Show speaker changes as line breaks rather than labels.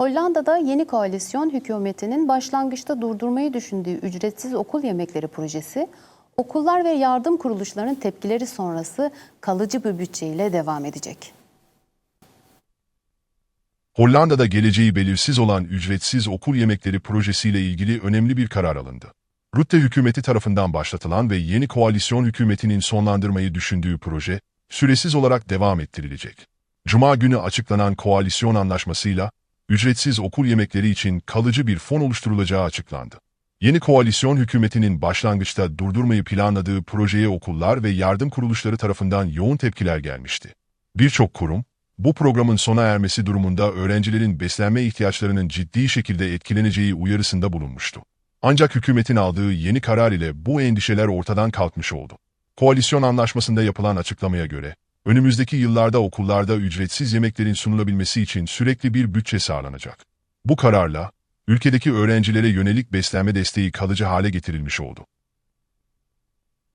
Hollanda'da yeni koalisyon hükümetinin başlangıçta durdurmayı düşündüğü ücretsiz okul yemekleri projesi, okullar ve yardım kuruluşlarının tepkileri sonrası kalıcı bir bütçeyle devam edecek.
Hollanda'da geleceği belirsiz olan ücretsiz okul yemekleri projesiyle ilgili önemli bir karar alındı. Rutte hükümeti tarafından başlatılan ve yeni koalisyon hükümetinin sonlandırmayı düşündüğü proje, süresiz olarak devam ettirilecek. Cuma günü açıklanan koalisyon anlaşmasıyla, ücretsiz okul yemekleri için kalıcı bir fon oluşturulacağı açıklandı. Yeni koalisyon hükümetinin başlangıçta durdurmayı planladığı projeye okullar ve yardım kuruluşları tarafından yoğun tepkiler gelmişti. Birçok kurum, bu programın sona ermesi durumunda öğrencilerin beslenme ihtiyaçlarının ciddi şekilde etkileneceği uyarısında bulunmuştu. Ancak hükümetin aldığı yeni karar ile bu endişeler ortadan kalkmış oldu. Koalisyon anlaşmasında yapılan açıklamaya göre, önümüzdeki yıllarda okullarda ücretsiz yemeklerin sunulabilmesi için sürekli bir bütçe sağlanacak. Bu kararla, ülkedeki öğrencilere yönelik beslenme desteği kalıcı hale getirilmiş oldu.